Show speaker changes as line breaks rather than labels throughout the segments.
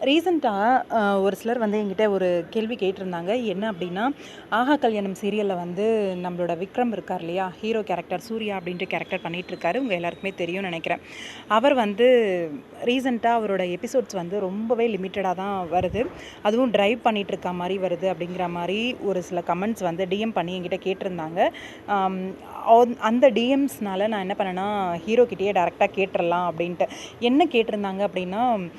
ரீசெண்டாக ஒரு சிலர் வந்து என்கிட்ட ஒரு கேள்வி கேட்டிருந்தாங்க. என்ன அப்படின்னா ஆஹா கல்யாணம் சீரியலில் வந்து நம்மளோட விக்ரம் இருக்கார் இல்லையா? ஹீரோ கேரக்டர் சூர்யா அப்படின்ற கேரக்டர் பண்ணிகிட்டு இருக்காரு உங்கள் எல்லாருக்குமே தெரியும்னு நினைக்கிறேன். அவர் வந்து ரீசெண்டாக அவரோட எபிசோட்ஸ் வந்து ரொம்பவே லிமிட்டடாக தான் வருது. அதுவும் ட்ரைவ் பண்ணிகிட்ருக்க மாதிரி வருது அப்படிங்கிற மாதிரி ஒரு சில கமெண்ட்ஸ் வந்து டிஎம் பண்ணி என்கிட்ட கேட்டிருந்தாங்க. அந்த- டிஎம்ஸ்னால் நான் என்ன பண்ணேன்னா ஹீரோ கிட்டேயே டேரெக்டாக கேட்டுடலாம் அப்படின்ட்டு. என்ன கேட்டிருந்தாங்க அப்படின்னா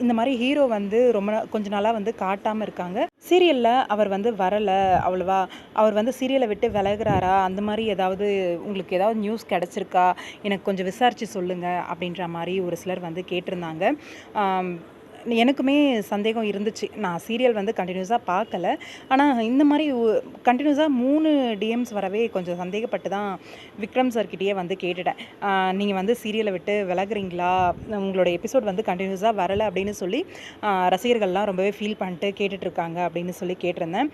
இந்த மாதிரி ஹீரோ வந்து ரொம்ப கொஞ்ச நாளாக வந்து காட்டாமல் இருக்காங்க. சீரியலில் அவர் வந்து வரலை அவ்வளவா. அவர் வந்து சீரியலை விட்டு விலகுறாரா? அந்த மாதிரி ஏதாவது உங்களுக்கு ஏதாவது நியூஸ் கிடச்சிருக்கா? எனக்கு கொஞ்சம் விசாரித்து சொல்லுங்கள் அப்படின்ற மாதிரி ஒரு சிலர் வந்து கேட்டிருந்தாங்க. எனக்குமே சந்தேகம் இருந்துச்சு. நான் சீரியல் வந்து கண்டினியூஸாக பார்க்கல. ஆனால் இந்த மாதிரி கண்டினியூஸாக மூணு டிஎம்ஸ் வரவே கொஞ்சம் சந்தேகப்பட்டு தான் விக்ரம் சார்கிட்டயே வந்து கேட்டுட்டேன். நீங்கள் வந்து சீரியலை விட்டு விலகுறீங்களா? உங்களோட எபிசோட் வந்து கண்டினியூஸாக வரலை அப்படின்னு சொல்லி ரசிகர்கள்லாம் ரொம்பவே ஃபீல் பண்ணிட்டு கேட்டுட்ருக்காங்க அப்படின்னு சொல்லி கேட்டிருந்தேன்.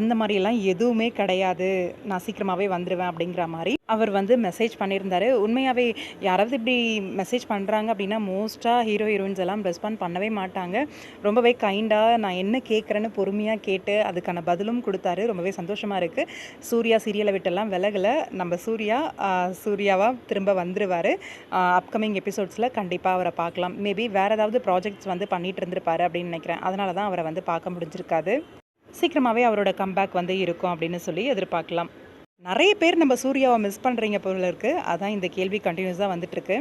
அந்த மாதிரியெல்லாம் எதுவுமே கிடையாது. நான் சீக்கிரமாகவே வந்துடுவேன் அப்படிங்கிற மாதிரி அவர் வந்து மெசேஜ் பண்ணியிருந்தார். உண்மையாகவே யாராவது இப்படி மெசேஜ் பண்ணுறாங்க அப்படின்னா மோஸ்ட்டாக ஹீரோ ஹீரோயின்ஸ் எல்லாம் ரெஸ்பாண்ட் பண்ணவே மாட்டாங்க. ரொம்பவே கைண்டாக நான் என்ன கேட்குறேன்னு பொறுமையாக கேட்டு அதுக்கான பதிலும் கொடுத்தாரு. ரொம்பவே சந்தோஷமாக இருக்குது சூர்யா சீரியலை விட்டெல்லாம் விலகலை. நம்ம சூர்யா சூர்யாவாக திரும்ப வந்துருவார். அப்கமிங் எபிசோட்ஸில் கண்டிப்பாக அவரை பார்க்கலாம். மேபி வேறு ஏதாவது ப்ராஜெக்ட்ஸ் வந்து பண்ணிகிட்டு இருந்திருப்பாரு அப்படின்னு நினைக்கிறேன். அதனால தான் அவரை வந்து பார்க்க முடிஞ்சிருக்காது. சீக்கிரமாகவே அவரோட கம்பேக் வந்து இருக்கும் அப்படின்னு சொல்லி எதிர்பார்க்கலாம். நிறைய பேர் நம்ம சூர்யாவை மிஸ் பண்ணுறீங்க போல இருக்குது அதான் இந்த கேள்வி கண்டினியூஸாக வந்துட்டுருக்கு